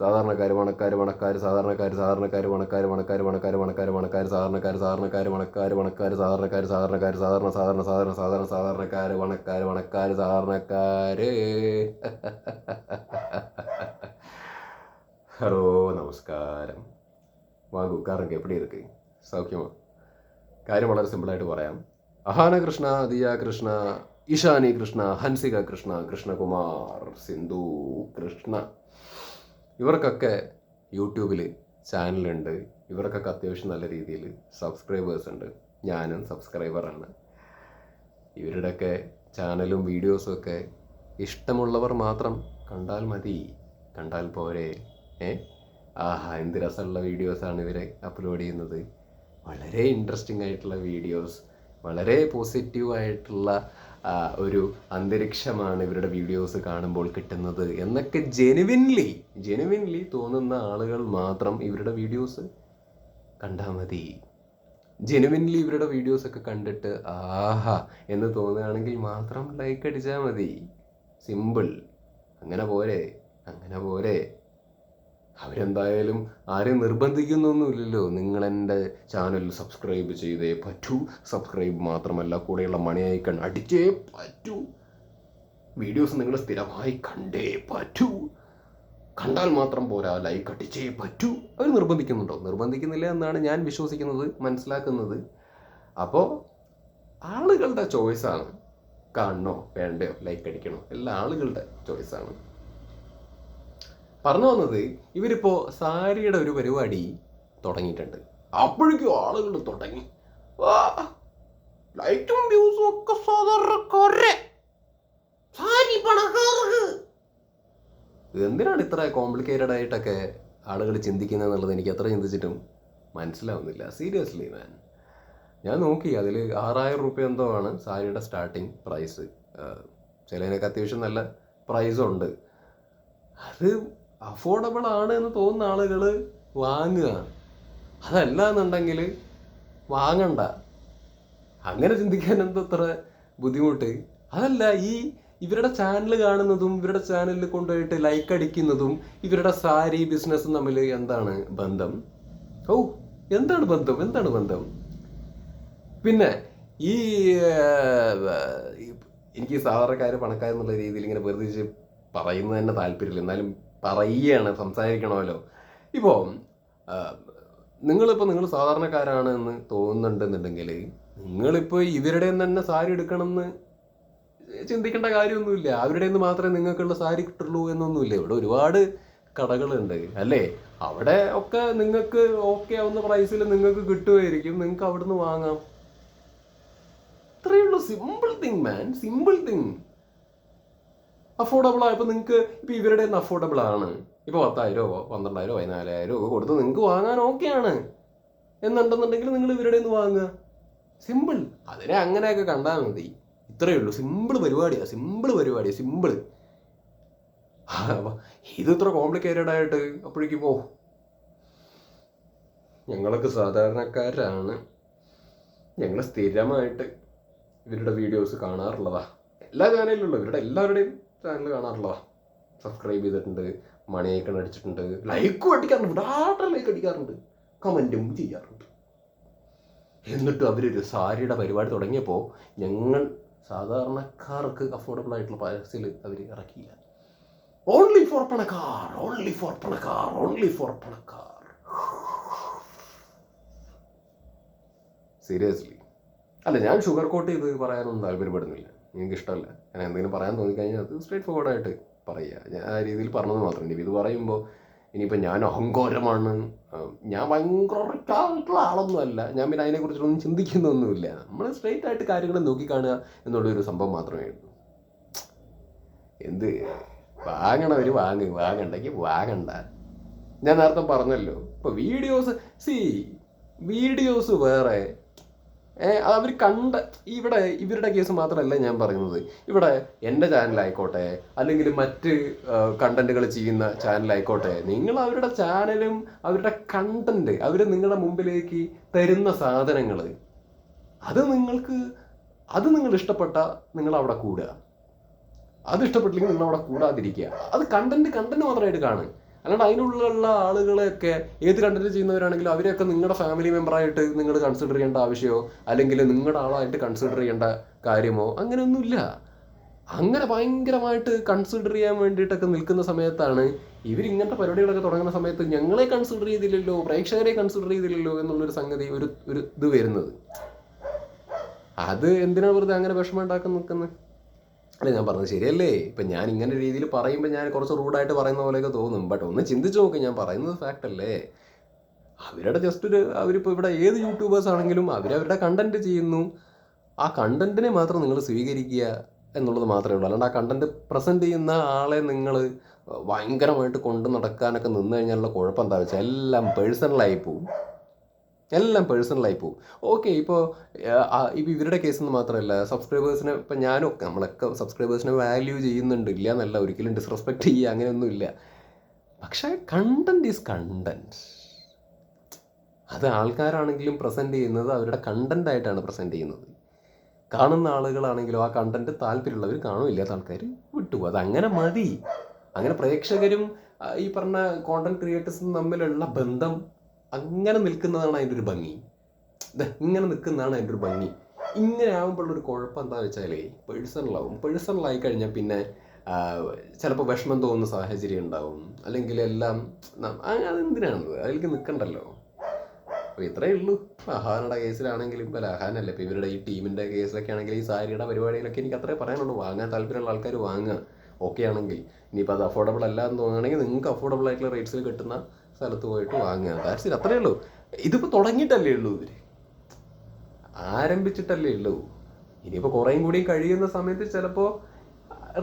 സാധാരണക്കാർ പണക്കാർ പണക്കാർ സാധാരണക്കാർ സാധാരണക്കാർ പണക്കാർ പണക്കാർ പണക്കാർ പണക്കാർ പണക്കാർ സാധാരണക്കാർ സാധാരണക്കാർ പണക്കാർ പണക്കാർ സാധാരണക്കാർ സാധാരണക്കാർ സാധാരണ സാധാരണ സാധാരണ സാധാരണ സാധാരണക്കാർ പണക്കാർ പണക്കാർ സാധാരണക്കാർ ഹലോ നമസ്കാരം. വാഗു കാരണം എപ്പിടി ഇരിക്ക്? സൗഖ്യമാ? കാര്യം വളരെ സിമ്പിളായിട്ട് പറയാം. അഹാന കൃഷ്ണ ദിയ കൃഷ്ണ ഇഷാനി കൃഷ്ണ ഹൻസിക കൃഷ്ണ കൃഷ്ണകുമാർ സിന്ധു കൃഷ്ണ. ഇവർക്കൊക്കെ യൂട്യൂബിൽ ചാനലുണ്ട്. ഇവർക്കൊക്കെ അത്യാവശ്യം നല്ല രീതിയിൽ സബ്സ്ക്രൈബേഴ്സ് ഉണ്ട്. ഞാനും സബ്സ്ക്രൈബറാണ് ഇവരുടെയൊക്കെ ചാനലും വീഡിയോസും ഒക്കെ ഇഷ്ടമുള്ളവർ മാത്രം കണ്ടാൽ മതി. കണ്ടാൽ പോരെ. ഏ? ആഹാ എന്ത് രസമുള്ള വീഡിയോസാണ് ഇവർ അപ്ലോഡ് ചെയ്യുന്നത്. വളരെ ഇൻട്രസ്റ്റിംഗ് ആയിട്ടുള്ള വീഡിയോസ് വളരെ പോസിറ്റീവ് ആയിട്ടുള്ള ഒരു അന്തരീക്ഷമാണ് ഇവരുടെ വീഡിയോസ് കാണുമ്പോൾ കിട്ടുന്നത്. എന്നൊക്കെ ജെനുവിൻലി ജെനുവിൻലി തോന്നുന്ന ആളുകൾ മാത്രം ഇവരുടെ വീഡിയോസ് കണ്ടാൽ മതി. ജെനുവിൻലി ഇവരുടെ വീഡിയോസ് ഒക്കെ കണ്ടിട്ട് ആഹാ എന്ന് തോന്നുകയാണെങ്കിൽ മാത്രം ലൈക്ക് അടിച്ചാൽ മതി. സിമ്പിൾ അങ്ങനെ പോരെ അങ്ങനെ പോരെ. അവരെന്തായാലും ആരെയും നിർബന്ധിക്കുന്നൊന്നുമില്ലല്ലോ. നിങ്ങൾ എന്റെ ചാനൽ സബ്സ്ക്രൈബ് ചെയ്തേ പറ്റൂ. സബ്സ്ക്രൈബ് മാത്രമല്ല കൂടെയുള്ള മണി ഐക്കൺ അടിച്ചേ പറ്റൂ. വീഡിയോസ് നിങ്ങൾ സ്ഥിരമായി കണ്ടേ പറ്റൂ. കണ്ടാൽ മാത്രം പോരാ ലൈക്ക് അടിച്ചേ പറ്റൂ. അവർ നിർബന്ധിക്കുന്നുണ്ടോ? നിർബന്ധിക്കുന്നില്ല എന്നാണ് ഞാൻ വിശ്വസിക്കുന്നത് മനസ്സിലാക്കുന്നത്. അപ്പോൾ ആളുകളുടെ ചോയ്സാണ് കാണണോ വേണ്ടയോ ലൈക്ക് അടിക്കണോ? എല്ലാ ആളുകളുടെ ചോയ്സാണ് പറഞ്ഞു വന്നത് ഇവരിപ്പോ സാരിയുടെ ഒരു പരിപാടി തുടങ്ങിയിട്ടുണ്ട്. അപ്പോഴേക്കും ആളുകൾ തുടങ്ങി. ലൈറ്റും വ്യൂസും ഒക്കെ സാധാരണക്കാരെ സാരി പണക്കാർക്ക്. എന്തിനാണ് ഇത്ര കോംപ്ലിക്കേറ്റഡ് ആയിട്ടൊക്കെ ആളുകൾ ചിന്തിക്കുന്നത് എന്നുള്ളത് എനിക്ക് എത്ര ചിന്തിച്ചിട്ടും മനസ്സിലാവുന്നില്ല. സീരിയസ്ലി മാൻ ഞാൻ നോക്കി അതിൽ ആറായിരം റുപ്യ എന്തോ ആണ് സാരിയുടെ സ്റ്റാർട്ടിങ് പ്രൈസ് ചിലതിനൊക്കെ അത്യാവശ്യം നല്ല പ്രൈസും ഉണ്ട്. അത് അഫോർഡബിൾ ആണ് എന്ന് തോന്നുന്ന ആളുകൾ വാങ്ങുക അതല്ല എന്നുണ്ടെങ്കിൽ വാങ്ങണ്ട. അങ്ങനെ ചിന്തിക്കാൻ എന്തത്ര ബുദ്ധിമുട്ട്. അതല്ല ഈ ഇവരുടെ ചാനൽ കാണുന്നതും ഇവരുടെ ചാനലിൽ കൊണ്ടുപോയിട്ട് ലൈക്ക് അടിക്കുന്നതും ഇവരുടെ സാരി ബിസിനസ്സും തമ്മിൽ എന്താണ് ബന്ധം? ഓ എന്താണ് ബന്ധം? എന്താണ് ബന്ധം? പിന്നെ ഈ എനിക്ക് സാധാരണക്കാർ പണക്കാരെന്നുള്ള രീതിയിൽ ഇങ്ങനെ വെറുതെ പറയുന്നത് തന്നെ താല്പര്യമില്ല. എന്നാലും പറയുകയാണ് സംസാരിക്കണമല്ലോ. ഇപ്പോൾ നിങ്ങളിപ്പോൾ നിങ്ങൾ സാധാരണക്കാരാണ് എന്ന് തോന്നുന്നുണ്ടെന്നുണ്ടെങ്കിൽ നിങ്ങളിപ്പോൾ ഇവരുടെ തന്നെ സാരി എടുക്കണമെന്ന് ചിന്തിക്കേണ്ട കാര്യമൊന്നുമില്ല. അവരുടെ നിന്ന് മാത്രമേ നിങ്ങൾക്കുള്ള സാരി കിട്ടുള്ളൂ എന്നൊന്നുമില്ല. ഇവിടെ ഒരുപാട് കടകളുണ്ട് അല്ലേ? അവിടെ ഒക്കെ നിങ്ങൾക്ക് ഓക്കെ ആവുന്ന പ്രൈസിൽ നിങ്ങൾക്ക് കിട്ടുമായിരിക്കും. നിങ്ങൾക്ക് അവിടുന്ന് വാങ്ങാം. ഇത്രയേ ഉള്ളൂ. Simple thing man simple thing affordable ആയപ്പോൾ നിങ്ങൾക്ക് ഇപ്പോൾ ഇവരുടെ നിന്ന് അഫോർഡബിൾ ആണ്. ഇപ്പോൾ പത്തായിരമോ പന്ത്രണ്ടായിരോ പതിനാലായിരോ ഒക്കെ കൊടുത്ത് നിങ്ങൾക്ക് വാങ്ങാൻ ഓക്കെയാണ് എന്നുണ്ടെന്നുണ്ടെങ്കിൽ നിങ്ങൾ ഇവരുടെ നിന്ന് വാങ്ങുക. സിമ്പിൾ അതിനെ അങ്ങനെയൊക്കെ കണ്ടാൽ മതി. ഇത്രയേ ഉള്ളൂ. സിമ്പിൾ പരിപാടിയാണ് സിമ്പിൾ പരിപാടിയാണ് സിമ്പിൾ ഇത് ഇത്ര കോംപ്ലിക്കേറ്റഡ് ആയിട്ട് അപ്പോഴേക്കും ഓ. ഞങ്ങളൊക്കെ സാധാരണക്കാരാണ്. ഞങ്ങൾ സ്ഥിരമായിട്ട് ഇവരുടെ വീഡിയോസ് കാണാറുള്ളതാ. എല്ലാ ചാനലിലുള്ള ഇവരുടെ എല്ലാവരുടെയും ചാനൽ കാണാറുള്ളതാ സബ്സ്ക്രൈബ് ചെയ്തിട്ടുണ്ട് മണി ഐക്കൺ അടിച്ചിട്ടുണ്ട്. ലൈക്കും അടിക്കാറുണ്ട് വിടാട്ട ലൈക്ക് അടിക്കാറുണ്ട്. കമന്റും ചെയ്യാറുണ്ട്. എന്നിട്ട് അവരൊരു സാരിയുടെ പരിപാടി തുടങ്ങിയപ്പോൾ ഞങ്ങൾ സാധാരണക്കാർക്ക് അഫോർഡബിൾ ആയിട്ടുള്ള പരസ്യത്തിൽ അവർ ഇറക്കിയില്ല. ഓൺലി ഫോർ പണക്കാർ ഓൺലി ഫോർ പണക്കാർ ഓൺലി ഫോർ പണക്കാർ. സീരിയസ്ലി അല്ല ഞാൻ ഷുഗർ കോട്ട് ചെയ്ത് പറയാനൊന്നും താല്പര്യപ്പെടുന്നില്ല. എനിക്ക് ഇഷ്ടമല്ല ഞാൻ എന്തെങ്കിലും പറയാൻ തോന്നിക്കഴിഞ്ഞാൽ അത് സ്ട്രേറ്റ് ഫോർവേഡായിട്ട് പറയുക. ഞാൻ ആ രീതിയിൽ പറഞ്ഞത് മാത്രം. ഇനി ഇത് പറയുമ്പോൾ ഇനിയിപ്പോൾ ഞാൻ അഹങ്കാരമാണ്. ഞാൻ ഭയങ്കര ആളൊന്നും അല്ല. ഞാൻ പിന്നെ അതിനെക്കുറിച്ചൊന്നും ചിന്തിക്കുന്നൊന്നുമില്ല. നമ്മൾ സ്ട്രേറ്റ് ആയിട്ട് കാര്യങ്ങൾ നോക്കിക്കാണുക എന്നുള്ളൊരു സംഭവം മാത്രമേ ഉള്ളൂ. എന്ത്? വാങ്ങണവർ വാങ്ങ്. വാങ്ങണ്ടെങ്കിൽ വാങ്ങണ്ട. ഞാൻ നേരത്തെ പറഞ്ഞല്ലോ. ഇപ്പോൾ വീഡിയോസ് സി വീഡിയോസ് വേറെ. അവർ കണ്ട ഇവിടെ ഇവരുടെ കേസ് മാത്രമല്ല ഞാൻ പറയുന്നത്. ഇവിടെ എന്റെ ചാനലായിക്കോട്ടെ അല്ലെങ്കിൽ മറ്റ് കണ്ടന്റുകൾ ചെയ്യുന്ന ചാനലായിക്കോട്ടെ നിങ്ങൾ അവരുടെ ചാനലും അവരുടെ കണ്ടന്റ് അവർ നിങ്ങളുടെ മുമ്പിലേക്ക് തരുന്ന സാധനങ്ങൾ അത് നിങ്ങൾക്ക് അത് നിങ്ങൾ ഇഷ്ടപ്പെട്ട നിങ്ങൾ അവിടെ കൂടുക. അത് ഇഷ്ടപ്പെട്ടില്ലെങ്കിൽ നിങ്ങൾ അവിടെ കൂടാതിരിക്കുക. അത് കണ്ടന്റ് കണ്ടന്റ് മാത്രമായിട്ട് കാണുക. അല്ലാണ്ട് അതിനുള്ള ആളുകളെയൊക്കെ ഏത് കണ്ടന്റ് ചെയ്യുന്നവരാണെങ്കിലും അവരെയൊക്കെ നിങ്ങളുടെ ഫാമിലി മെമ്പറായിട്ട് നിങ്ങൾ കൺസിഡർ ചെയ്യേണ്ട ആവശ്യമോ? അല്ലെങ്കിൽ നിങ്ങളുടെ ആളായിട്ട് കൺസിഡർ ചെയ്യേണ്ട കാര്യമോ? അങ്ങനെയൊന്നുമില്ല. അങ്ങനെ ഭയങ്കരമായിട്ട് കൺസിഡർ ചെയ്യാൻ വേണ്ടിയിട്ടൊക്കെ നിൽക്കുന്ന സമയത്താണ് ഇവർ ഇങ്ങനത്തെ പരിപാടികളൊക്കെ തുടങ്ങുന്ന സമയത്ത് ഞങ്ങളെ കൺസിഡർ ചെയ്തില്ലല്ലോ പ്രേക്ഷകരെ കൺസിഡർ ചെയ്തില്ലല്ലോ എന്നുള്ളൊരു സംഗതി ഒരു ഒരു ഇത് വരുന്നത്. അത് എന്തിനാ വെറുതെ അങ്ങനെ വിഷമം ഉണ്ടാക്കാൻ നിൽക്കുന്നത്? അല്ല ഞാൻ പറഞ്ഞത് ശരിയല്ലേ? ഇപ്പം ഞാൻ ഇങ്ങനെ രീതിയിൽ പറയുമ്പോൾ ഞാൻ കുറച്ച് റൂഡായിട്ട് പറയുന്ന പോലെയൊക്കെ തോന്നും. ബട്ട് ഒന്ന് ചിന്തിച്ച് നോക്ക് ഞാൻ പറയുന്നത് ഫാക്റ്റ് അല്ലേ? അവരുടെ ജസ്റ്റ് ഒരു അവരിപ്പോൾ ഇവിടെ ഏത് യൂട്യൂബേഴ്സ് ആണെങ്കിലും അവരവരുടെ കണ്ടന്റ് ചെയ്യുന്നു. ആ കണ്ടന്റിനെ മാത്രം നിങ്ങൾ സ്വീകരിക്കുക എന്നുള്ളത് മാത്രമേ ഉള്ളൂ. അല്ലാണ്ട് ആ കണ്ടന്റ് പ്രസന്റ് ചെയ്യുന്ന ആളെ നിങ്ങൾ ഭയങ്കരമായിട്ട് കൊണ്ടു നടക്കാനൊക്കെ നിന്ന് കഴിഞ്ഞാലുള്ള കുഴപ്പം എന്താ വെച്ചാൽ എല്ലാം പേഴ്സണലായി പോവും. എല്ലാം പേഴ്സണലായി പോകും. ഓക്കെ ഇപ്പോൾ ഇപ്പോൾ ഇവരുടെ കേസെന്ന് മാത്രമല്ല സബ്സ്ക്രൈബേഴ്സിനെ ഇപ്പം ഞാനൊക്കെ നമ്മളൊക്കെ സബ്സ്ക്രൈബേഴ്സിനെ വാല്യൂ ചെയ്യുന്നുണ്ട്. ഇല്ല എന്നല്ല ഒരിക്കലും ഡിസ്റെസ്പെക്ട് ചെയ്യുക അങ്ങനെയൊന്നുമില്ല പക്ഷേ കണ്ടന്റ് ഈസ് കണ്ടന്റ് അത് ആൾക്കാരാണെങ്കിലും പ്രസന്റ് ചെയ്യുന്നത് അവരുടെ കണ്ടന്റ് ആയിട്ടാണ് പ്രസന്റ് ചെയ്യുന്നത്. കാണുന്ന ആളുകളാണെങ്കിലും ആ കണ്ടന്റ് താല്പര്യമുള്ളവർ കാണും ഇല്ലാത്ത ആൾക്കാർ വിട്ടു അത് അങ്ങനെ മതി. അങ്ങനെ പ്രേക്ഷകരും ഈ പറഞ്ഞ കോണ്ടന്റ് ക്രിയേറ്റേഴ്സും തമ്മിലുള്ള ബന്ധം അങ്ങനെ നിൽക്കുന്നതാണ് അതിന്റെ ഒരു ഭംഗി. ഇങ്ങനെ നിൽക്കുന്നതാണ് അതിന്റെ ഒരു ഭംഗി. ഇങ്ങനെ ആകുമ്പോഴുള്ളൊരു കുഴപ്പം എന്താ വെച്ചാലേ പേഴ്സണലാവും പേഴ്സണലായി കഴിഞ്ഞാൽ പിന്നെ ചിലപ്പോൾ വിഷമം തോന്നുന്ന സാഹചര്യം ഉണ്ടാവും. അല്ലെങ്കിൽ എല്ലാം അതെന്തിനാണത് അതിലേക്ക് നിൽക്കണ്ടല്ലോ. അപ്പോൾ ഇത്രയേ ഉള്ളൂ. അഹാനയുടെ കേസിലാണെങ്കിലും ഇപ്പോൾ അഹാനല്ല ഇപ്പോൾ ഇവരുടെ ഈ ടീമിന്റെ കേസിലൊക്കെ ആണെങ്കിൽ ഈ സാരിയുടെ പരിപാടിയിലൊക്കെ എനിക്ക് അത്രേ പറയാനുള്ളൂ. വാങ്ങാൻ താല്പര്യമുള്ള ആൾക്കാർ വാങ്ങുക. ഓക്കെ ആണെങ്കിൽ. ഇനിയിപ്പോൾ അത് അഫോർഡബിൾ അല്ല എന്ന് തോന്നുകയാണെങ്കിൽ നിങ്ങൾക്ക് അഫോർഡബിൾ ആയിട്ടുള്ള റേറ്റ്സിൽ കിട്ടുന്ന സ്ഥലത്ത് പോയിട്ട് വാങ്ങുക. ദാറ്റ്സ് അത്രയേ ഉള്ളൂ. ഇതിപ്പോ തുടങ്ങിയിട്ടല്ലേ ഉള്ളൂ ഇവർ ആരംഭിച്ചിട്ടല്ലേ ഉള്ളൂ. ഇനിയിപ്പോൾ കുറേയും കൂടി കഴിയുന്ന സമയത്ത് ചിലപ്പോ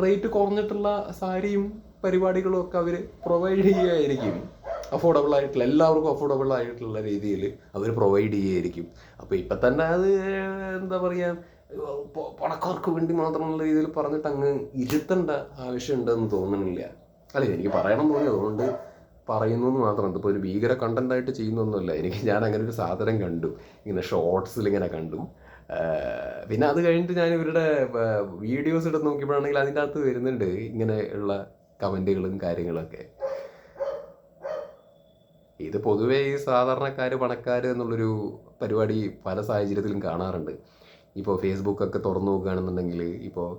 റേറ്റ് കുറഞ്ഞിട്ടുള്ള സാരിയും പരിപാടികളും ഒക്കെ അവർ പ്രൊവൈഡ് ചെയ്യുകയായിരിക്കും. അഫോർഡബിൾ ആയിട്ടുള്ള എല്ലാവർക്കും അഫോർഡബിൾ ആയിട്ടുള്ള രീതിയിൽ അവർ പ്രൊവൈഡ് ചെയ്യുകയായിരിക്കും. അപ്പോൾ ഇപ്പം തന്നെ അത് എന്താ പറയുക പണക്കാർക്ക് വേണ്ടി മാത്രമുള്ള രീതിയിൽ പറഞ്ഞിട്ട് അങ്ങ് ഇരുത്തേണ്ട ആവശ്യമുണ്ടെന്ന് തോന്നുന്നില്ല. അല്ല എനിക്ക് പറയണം തോന്നി അതുകൊണ്ട് പറയുന്നു എന്ന് മാത്രം ഇതിപ്പോൾ ഒരു ഭീകര കണ്ടന്റ് ആയിട്ട് ചെയ്യുന്നൊന്നുമല്ല. എനിക്ക് ഞാൻ അങ്ങനെ ഒരു സാധനം കണ്ടു. ഇങ്ങനെ ഷോർട്സിൽ ഇങ്ങനെ കണ്ടു. പിന്നെ അത് കഴിഞ്ഞിട്ട് ഞാൻ ഇവരുടെ വീഡിയോസ് എടുത്ത് നോക്കിയപ്പോഴാണെങ്കിൽ അതിന്റെ അകത്ത് വരുന്നുണ്ട് ഇങ്ങനെ ഉള്ള കമന്റുകളും കാര്യങ്ങളൊക്കെ. ഇത് പൊതുവേ ഈ സാധാരണക്കാർ പണക്കാർ എന്നുള്ളൊരു പരിപാടി പല സാഹചര്യത്തിലും കാണാറുണ്ട്. ഇപ്പോൾ ഫേസ്ബുക്കൊക്കെ തുറന്നു നോക്കുകയാണെന്നുണ്ടെങ്കിൽ ഇപ്പോൾ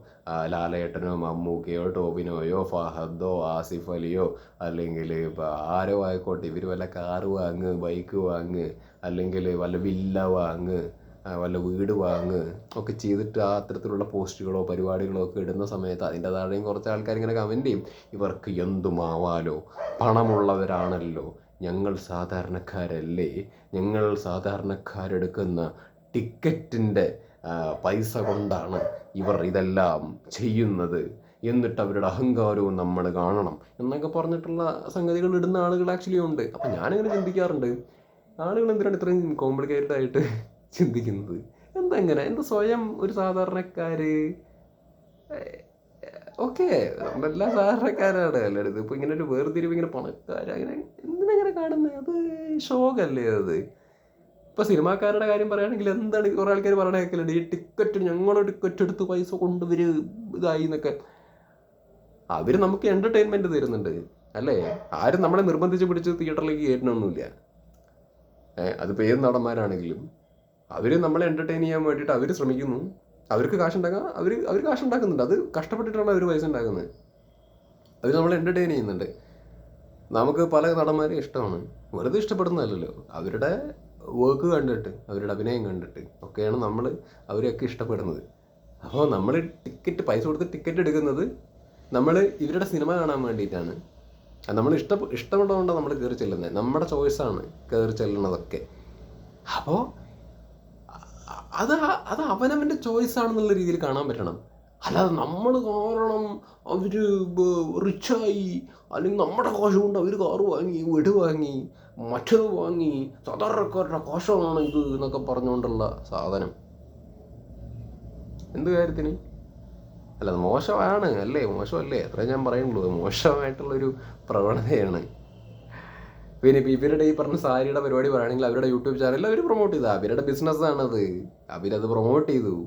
ലാലേട്ടനോ മമ്മൂക്കയോ ടോബിനോയോ ഫഹദോ ആസിഫ് അലിയോ അല്ലെങ്കിൽ ഇപ്പോൾ ആരോ ആയിക്കോട്ടെ ഇവർ വല്ല കാറ് വാങ്ങ് ബൈക്ക് വാങ്ങ് അല്ലെങ്കിൽ വല്ല വില്ല വാങ്ങ് വല്ല വീട് വാങ്ങ് ഒക്കെ ചെയ്തിട്ട് ആ അത്തരത്തിലുള്ള പോസ്റ്റുകളോ പരിപാടികളോ ഒക്കെ ഇടുന്ന സമയത്ത് അതിന്റെ താഴെയും കുറച്ച് ആൾക്കാർ ഇങ്ങനെ കമന്റ് ചെയ്യും. ഇവർക്ക് എന്തുമാവാലോ? പണമുള്ളവരാണല്ലോ. ഞങ്ങൾ സാധാരണക്കാരല്ലേ? ഞങ്ങൾ സാധാരണക്കാരെടുക്കുന്ന ടിക്കറ്റിന്റെ പൈസ കൊണ്ടാണ് ഇവർ ഇതെല്ലാം ചെയ്യുന്നത്. എന്നിട്ട് അവരുടെ അഹങ്കാരവും നമ്മൾ കാണണം എന്നൊക്കെ പറഞ്ഞിട്ടുള്ള സംഗതികൾ ഇടുന്ന ആളുകൾ ആക്ച്വലി ഉണ്ട്. അപ്പം ഞാനിങ്ങനെ ചിന്തിക്കാറുണ്ട്. ആളുകൾ എന്തിനാണ് ഇത്രയും കോംപ്ലിക്കേറ്റഡ് ആയിട്ട് ചിന്തിക്കുന്നത്? എന്താ ഇങ്ങനെ? എന്താ സ്വയം ഒരു സാധാരണക്കാര്? ഓക്കെ നമ്മളെല്ലാം സാധാരണക്കാരാണ് അല്ലേ? ഇതിപ്പോൾ ഇങ്ങനെ ഒരു വേർതിരിവ് ഇങ്ങനെ പണക്കാർ അങ്ങനെ എന്തിനങ്ങനെ കാണുന്നത്? അത് ഷോകല്ലേ അത്? ഇപ്പോൾ സിനിമാക്കാരുടെ കാര്യം പറയുകയാണെങ്കിൽ എന്താണ് കുറേ ആൾക്കാർ പറയണ കേൾക്കലുണ്ട്. ഈ ടിക്കറ്റ് ഞങ്ങൾ ടിക്കറ്റ് എടുത്ത് പൈസ കൊണ്ടുവര് ഇതായി എന്നൊക്കെ. അവർ നമുക്ക് എന്റർടൈൻമെന്റ് തരുന്നുണ്ട്. അല്ലേ? ആരും നമ്മളെ നിർബന്ധിച്ച് പിടിച്ച് തിയേറ്ററിലേക്ക് കയറ്റണമൊന്നുമില്ല. അതിപ്പോൾ ഏത് നടന്മാരാണെങ്കിലും അവർ നമ്മളെ എന്റർടൈൻ ചെയ്യാൻ വേണ്ടിയിട്ട് അവർ ശ്രമിക്കുന്നു. അവർക്ക് കാശുണ്ടാക്കാം അവർ അവർ കാശുണ്ടാക്കുന്നുണ്ട്. അത് കഷ്ടപ്പെട്ടിട്ടാണ് അവർ പൈസ ഉണ്ടാക്കുന്നത് അവർ നമ്മളെ എന്റർടൈൻ ചെയ്യുന്നുണ്ട്. നമുക്ക് പല നടന്മാരെ ഇഷ്ടമാണ്. വെറുതെ ഇഷ്ടപ്പെടുന്നതല്ലല്ലോ. അവരുടെ വർക്ക് കണ്ടിട്ട് അവരുടെ അഭിനയം കണ്ടിട്ട് ഒക്കെയാണ് നമ്മൾ അവരെയൊക്കെ ഇഷ്ടപ്പെടുന്നത്. അപ്പോൾ നമ്മൾ ടിക്കറ്റ് പൈസ കൊടുത്ത് ടിക്കറ്റ് എടുക്കുന്നത് നമ്മൾ ഇവരുടെ സിനിമ കാണാൻ വേണ്ടിയിട്ടാണ്. നമ്മൾ ഇഷ്ട ഇഷ്ടമുള്ളതുകൊണ്ടാണ് നമ്മൾ കയറി ചെല്ലുന്നത് നമ്മുടെ ചോയ്സാണ് കയറി ചെല്ലുന്നതൊക്കെ. അപ്പോൾ അത് അത് അവനവന്റെ ചോയ്സ് ആണെന്നുള്ള രീതിയിൽ കാണാൻ പറ്റണം. അല്ലാതെ നമ്മൾ കാരണം അവർ റിച്ചായി അല്ലെങ്കിൽ നമ്മുടെ കാശ് കൊണ്ട് അവർ കാറ് വാങ്ങി വീട് വാങ്ങി മറ്റത് വാങ്ങി സാധാരണക്കാരുടെ കോശമാണ് ഇത് എന്നൊക്കെ പറഞ്ഞുകൊണ്ടുള്ള സാധനം. എന്ത് കാര്യത്തിന്? അല്ല അത് മോശമാണ്. അല്ലേ? മോശമല്ലേ? അത്രേ ഞാൻ പറയുള്ളൂ. മോശമായിട്ടുള്ളൊരു പ്രവണതയാണ്. പിന്നെ ഇപ്പം ഇവരുടെ ഈ പറഞ്ഞ സാരിയുടെ പരിപാടി പറയുകയാണെങ്കിൽ അവരുടെ യൂട്യൂബ് ചാനലിൽ അവർ പ്രൊമോട്ട് ചെയ്തു. അവരുടെ ബിസിനസ്സാണത് അവരത് പ്രൊമോട്ട് ചെയ്തു.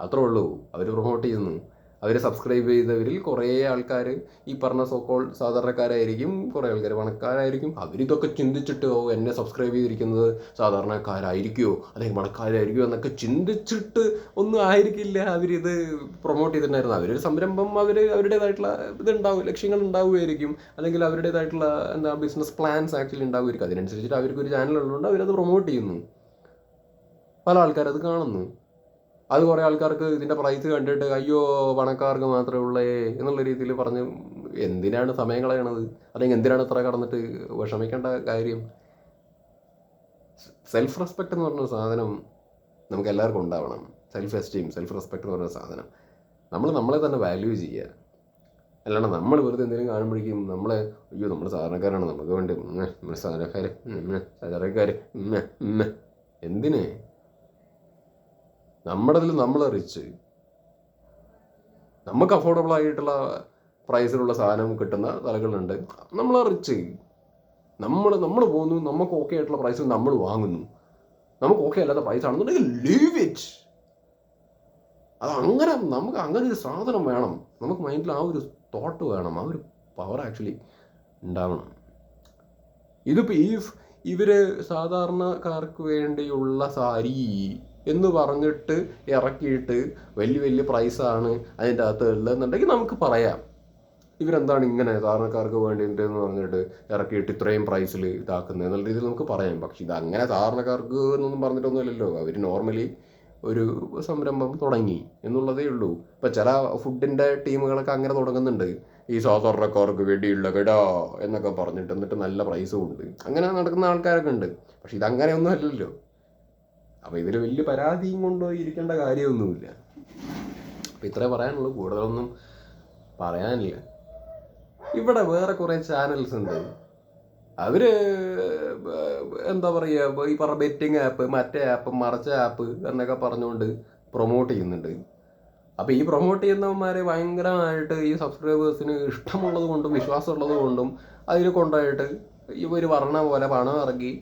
അത്രേ ഉള്ളൂ. അവർ പ്രൊമോട്ട് ചെയ്യുന്നു. അവർ സബ്സ്ക്രൈബ് ചെയ്തവരിൽ കുറേ ആൾക്കാർ ഈ പറഞ്ഞ സോക്കോൾ സാധാരണക്കാരായിരിക്കും കുറേ ആൾക്കാർ പണക്കാരായിരിക്കും. അവരിതൊക്കെ ചിന്തിച്ചിട്ട് ഓ എന്നെ സബ്സ്ക്രൈബ് ചെയ്തിരിക്കുന്നത് സാധാരണക്കാരായിരിക്കുമോ അല്ലെങ്കിൽ പണക്കാരായിരിക്കുമോ എന്നൊക്കെ ചിന്തിച്ചിട്ട് ഒന്നും ആയിരിക്കില്ല. അവരിത് പ്രൊമോട്ട് ചെയ്തിട്ടുണ്ടായിരുന്നു അവരൊരു സംരംഭം അവർ അവരുടേതായിട്ടുള്ള ഇതുണ്ടാവും ലക്ഷ്യങ്ങൾ ഉണ്ടാവുമായിരിക്കും. അല്ലെങ്കിൽ അവരുടേതായിട്ടുള്ള എന്താ ബിസിനസ് പ്ലാൻസ് ആക്ച്വലി ഉണ്ടാവുമായിരിക്കും. അതിനനുസരിച്ചിട്ട് അവർക്കൊരു ചാനൽ ഉള്ളതുകൊണ്ട് അവരത് പ്രൊമോട്ട് ചെയ്യുന്നു. പല ആൾക്കാരത് കാണുന്നു. അത് കുറേ ആൾക്കാർക്ക് ഇതിന്റെ പ്രൈസ് കണ്ടിട്ട് അയ്യോ പണക്കാർക്ക് മാത്രമേ ഉള്ളേ എന്നുള്ള രീതിയിൽ പറഞ്ഞ് എന്തിനാണ് സമയം കളയണത്? അല്ലെങ്കിൽ എന്തിനാണ് ഇത്ര കടന്നിട്ട് വിഷമിക്കേണ്ട കാര്യം? സെൽഫ് റെസ്പെക്റ്റ് എന്ന് പറഞ്ഞ സാധനം നമുക്ക് എല്ലാവർക്കും ഉണ്ടാവണം. സെൽഫ് എസ്റ്റീം സെൽഫ് റെസ്പെക്റ്റ് എന്ന് പറഞ്ഞ സാധനം. നമ്മൾ നമ്മളെ തന്നെ വാല്യൂ ചെയ്യുക. അല്ലാണ്ട് നമ്മൾ വെറുതെ എന്തെങ്കിലും കാണുമ്പോഴേക്കും നമ്മളെ അയ്യോ നമ്മൾ സാധാരണക്കാരാണ് നമുക്ക് വേണ്ടി നമ്മൾ സാധാരണക്കാർ സാധാരണക്കാർ എന്തിന്? നമ്മുടേതിൽ നമ്മൾ റിച്ച് നമുക്ക് അഫോർഡബിൾ ആയിട്ടുള്ള പ്രൈസിലുള്ള സാധനം കിട്ടുന്ന സ്ഥലങ്ങളുണ്ട് നമ്മൾ റിച്ച് നമ്മൾ നമ്മൾ പോകുന്നു നമുക്ക് ഓക്കെ ആയിട്ടുള്ള പ്രൈസിൽ നമ്മൾ വാങ്ങുന്നു. നമുക്ക് ഓക്കെ അല്ലാത്ത പ്രൈസ് ആണെന്നുണ്ടെങ്കിൽ ലീവ് ഇറ്റ് അത് അങ്ങനെ നമുക്ക് അങ്ങനെ ഒരു സാധനം വേണം. നമുക്ക് മൈൻഡിൽ ആ ഒരു തോട്ട് വേണം. ആ ഒരു പവർ ആക്ച്വലി ഉണ്ടാവണം. ഇതിപ്പോൾ ഈ ഇവർ സാധാരണക്കാർക്ക് വേണ്ടിയുള്ള സാരി എന്ന് പറഞ്ഞിട്ട് ഇറക്കിയിട്ട് വലിയ വലിയ പ്രൈസാണ് അതിന്റെ അകത്ത് ഉള്ളതെന്നുണ്ടെങ്കിൽ നമുക്ക് പറയാം. ഇവരെന്താണ് ഇങ്ങനെ സാധാരണക്കാർക്ക് വേണ്ടിയിട്ട് എന്ന് പറഞ്ഞിട്ട് ഇറക്കിയിട്ട് ഇത്രയും പ്രൈസിൽ ഇതാക്കുന്നത് എന്നുള്ള രീതിയിൽ നമുക്ക് പറയാം. പക്ഷേ ഇത് അങ്ങനെ സാധാരണക്കാർക്ക് എന്നൊന്നും പറഞ്ഞിട്ടൊന്നുമില്ലല്ലോ. അവർ നോർമലി ഒരു സംരംഭം തുടങ്ങി എന്നുള്ളതേ ഉള്ളൂ. ഇപ്പം ചില ഫുഡിന്റെ ടീമുകളൊക്കെ അങ്ങനെ തുടങ്ങുന്നുണ്ട്. ഈ സാധാരണക്കാർക്ക് വേണ്ടിയുള്ള കട എന്നൊക്കെ പറഞ്ഞിട്ട് എന്നിട്ട് നല്ല പ്രൈസും ഉണ്ട്. അങ്ങനെ നടക്കുന്ന ആൾക്കാരൊക്കെ ഉണ്ട്. പക്ഷെ ഇതങ്ങനെയൊന്നും അല്ലല്ലോ. അപ്പോൾ ഇതിൽ വലിയ പരാതിയും കൊണ്ടുപോയി ഇരിക്കേണ്ട കാര്യമൊന്നുമില്ല. അപ്പം ഇത്രേ പറയാനുള്ളൂ. കൂടുതലൊന്നും പറയാനില്ല. ഇവിടെ വേറെ കുറേ ചാനൽസ് ഉണ്ട്. അവർ എന്താ പറയുക ഈ പറ ബെറ്റിംഗ് ആപ്പ് മറ്റേ ആപ്പ് മറച്ച ആപ്പ് എന്നൊക്കെ പറഞ്ഞുകൊണ്ട് പ്രൊമോട്ട് ചെയ്യുന്നുണ്ട്. അപ്പോൾ ഈ പ്രൊമോട്ട് ചെയ്യുന്നവന്മാരെ ഭയങ്കരമായിട്ട് ഈ സബ്സ്ക്രൈബേഴ്സിന് ഇഷ്ടമുള്ളത് കൊണ്ടും വിശ്വാസമുള്ളത് കൊണ്ടും അതിൽ കൊണ്ടായിട്ട് ഇവർ പറഞ്ഞ പോലെ പണം ഇറക്കി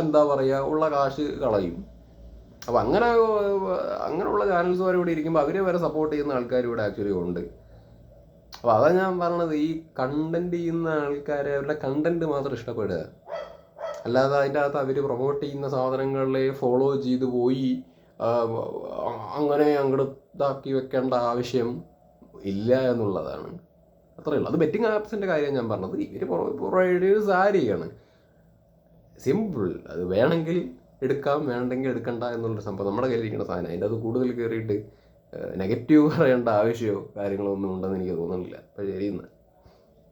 എന്താ പറയുക ഉള്ള കാശ് കളയും. അപ്പോൾ അങ്ങനെ അങ്ങനെയുള്ള ചാനൽസ് വരെ ഇവിടെ ഇരിക്കുമ്പോൾ അവരെ വരെ സപ്പോർട്ട് ചെയ്യുന്ന ആൾക്കാർ ഇവിടെ ആക്ച്വലി ഉണ്ട്. അപ്പോൾ അതാ ഞാൻ പറഞ്ഞത് ഈ കണ്ടന്റ് ചെയ്യുന്ന ആൾക്കാരെ അവരുടെ കണ്ടന്റ് മാത്രം ഇഷ്ടപ്പെടുക. അല്ലാതെ അതിന്റെ അകത്ത് അവർ പ്രൊമോട്ട് ചെയ്യുന്ന സാധനങ്ങളെ ഫോളോ ചെയ്ത് പോയി അങ്ങനെ അങ്ങോട്ട് വെക്കേണ്ട ആവശ്യം ഇല്ല എന്നുള്ളതാണ്. അത്രയേ ഉള്ളൂ. അത് ബെറ്റിംഗ് ആപ്സിന്റെ കാര്യം ഞാൻ പറഞ്ഞത്. ഇവർ പ്രൊവൈഡേഴ്സ് ആരെയാണ്? സിമ്പിൾ അത് വേണമെങ്കിൽ എടുക്കാം വേണ്ടെങ്കിൽ എടുക്കണ്ട എന്നുള്ളൊരു സംഭവം നമ്മുടെ കയ്യിലിരിക്കുന്ന സാധനം. അതിന്റെ അത് കൂടുതൽ കയറിയിട്ട് നെഗറ്റീവ് പറയേണ്ട ആവശ്യമോ കാര്യങ്ങളോ ഒന്നും ഉണ്ടെന്ന് എനിക്ക് തോന്നുന്നില്ല. അപ്പോൾ ശരി